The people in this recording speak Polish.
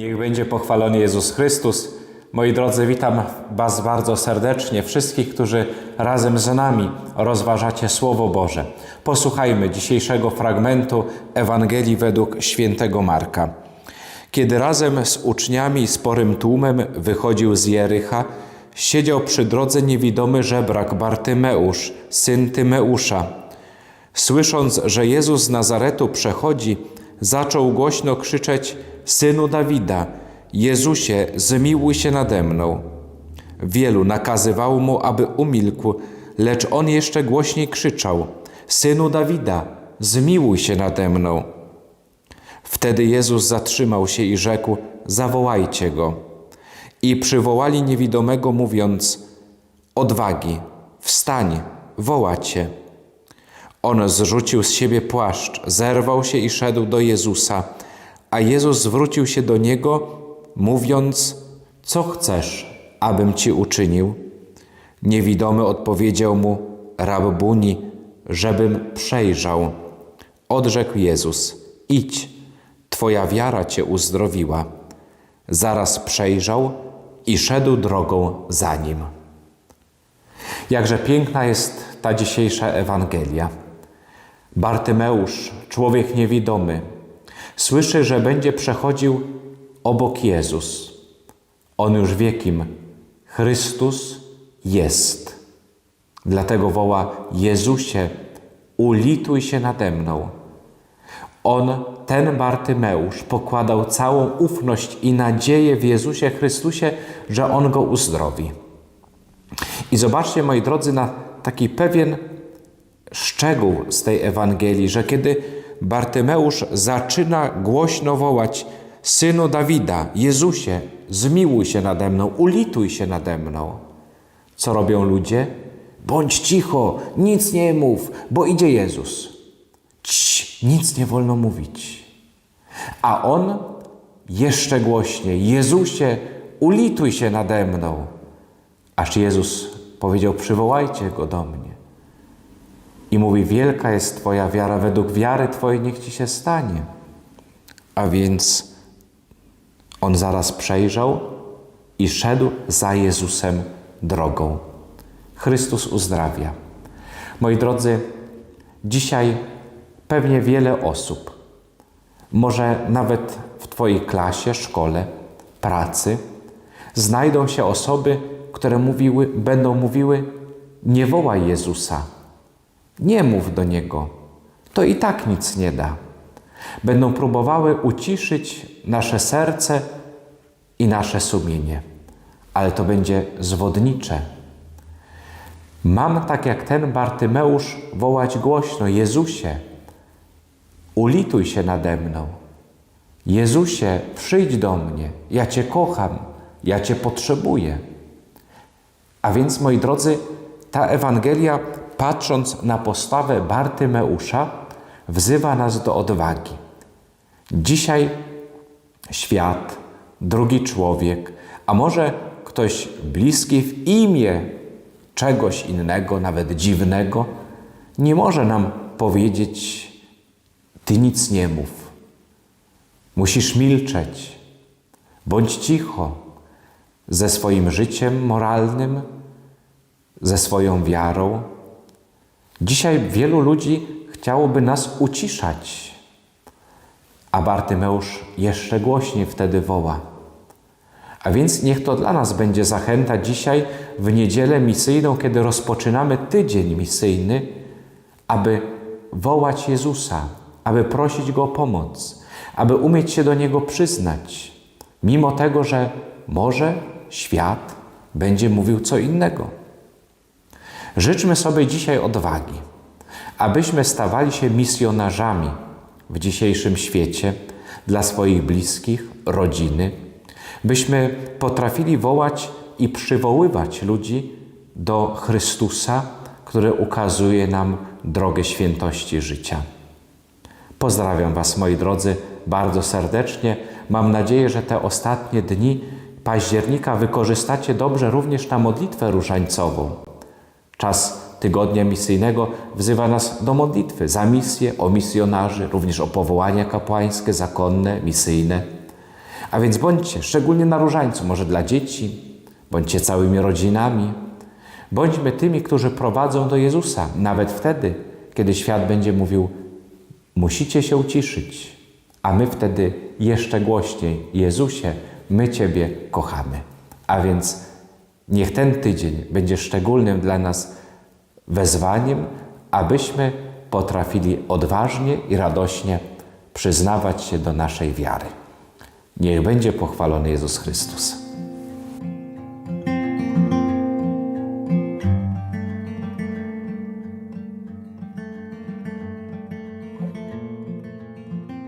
Niech będzie pochwalony Jezus Chrystus. Moi drodzy, witam Was bardzo serdecznie, wszystkich, którzy razem z nami rozważacie Słowo Boże. Posłuchajmy dzisiejszego fragmentu Ewangelii według świętego Marka. Kiedy razem z uczniami i sporym tłumem wychodził z Jericha, siedział przy drodze niewidomy żebrak Bartymeusz, syn Tymeusza. Słysząc, że Jezus z Nazaretu przechodzi, zaczął głośno krzyczeć: Synu Dawida, Jezusie, zmiłuj się nade mną. Wielu nakazywało mu, aby umilkł, lecz on jeszcze głośniej krzyczał: Synu Dawida, zmiłuj się nade mną. Wtedy Jezus zatrzymał się i rzekł: Zawołajcie go. I przywołali niewidomego, mówiąc: Odwagi, wstań, woła cię. On zrzucił z siebie płaszcz, zerwał się i szedł do Jezusa, a Jezus zwrócił się do niego, mówiąc: Co chcesz, abym ci uczynił? Niewidomy odpowiedział mu: Rabbuni, żebym przejrzał. Odrzekł Jezus: Idź, twoja wiara cię uzdrowiła. Zaraz przejrzał i szedł drogą za nim. Jakże piękna jest ta dzisiejsza Ewangelia. Bartymeusz, człowiek niewidomy, słyszy, że będzie przechodził obok Jezus. On już wie kim Chrystus jest. Dlatego woła: Jezusie, ulituj się nade mną. On, ten Bartymeusz, pokładał całą ufność i nadzieję w Jezusie Chrystusie, że On go uzdrowi. I zobaczcie, moi drodzy, na taki pewien szczegół z tej Ewangelii, że kiedy Bartymeusz zaczyna głośno wołać: Synu Dawida, Jezusie, zmiłuj się nade mną, ulituj się nade mną. Co robią ludzie? Bądź cicho, nic nie mów, bo idzie Jezus. Cii, nic nie wolno mówić. A on jeszcze głośniej: Jezusie, ulituj się nade mną. Aż Jezus powiedział: Przywołajcie go do mnie. I mówi: Wielka jest Twoja wiara, według wiary Twojej niech Ci się stanie. A więc on zaraz przejrzał i szedł za Jezusem drogą. Chrystus uzdrawia. Moi drodzy, dzisiaj pewnie wiele osób, może nawet w Twojej klasie, szkole, pracy, znajdą się osoby, które mówiły, będą mówiły: Nie wołaj Jezusa, nie mów do Niego, to i tak nic nie da. Będą próbowały uciszyć nasze serce i nasze sumienie, ale to będzie zwodnicze. Mam, tak jak ten Bartymeusz, wołać głośno: Jezusie, ulituj się nade mną. Jezusie, przyjdź do mnie, ja Cię kocham, ja Cię potrzebuję. A więc, moi drodzy, ta Ewangelia, patrząc na postawę Bartymeusza, wzywa nas do odwagi. Dzisiaj świat, drugi człowiek, a może ktoś bliski w imię czegoś innego, nawet dziwnego, nie może nam powiedzieć: Ty nic nie mów. Musisz milczeć. Bądź cicho ze swoim życiem moralnym, ze swoją wiarą. Dzisiaj wielu ludzi chciałoby nas uciszać, a Bartymeusz jeszcze głośniej wtedy woła. A więc niech to dla nas będzie zachęta dzisiaj w niedzielę misyjną, kiedy rozpoczynamy tydzień misyjny, aby wołać Jezusa, aby prosić Go o pomoc, aby umieć się do Niego przyznać, mimo tego, że może świat będzie mówił co innego. Życzmy sobie dzisiaj odwagi, abyśmy stawali się misjonarzami w dzisiejszym świecie dla swoich bliskich, rodziny, byśmy potrafili wołać i przywoływać ludzi do Chrystusa, który ukazuje nam drogę świętości życia. Pozdrawiam Was, moi drodzy, bardzo serdecznie. Mam nadzieję, że te ostatnie dni października wykorzystacie dobrze również na modlitwę różańcową. Czas tygodnia misyjnego wzywa nas do modlitwy za misję, o misjonarzy, również o powołania kapłańskie, zakonne, misyjne. A więc bądźcie, szczególnie na różańcu, może dla dzieci, bądźcie całymi rodzinami, bądźmy tymi, którzy prowadzą do Jezusa, nawet wtedy, kiedy świat będzie mówił: Musicie się uciszyć, a my wtedy jeszcze głośniej: Jezusie, my Ciebie kochamy. A więc niech ten tydzień będzie szczególnym dla nas wezwaniem, abyśmy potrafili odważnie i radośnie przyznawać się do naszej wiary. Niech będzie pochwalony Jezus Chrystus.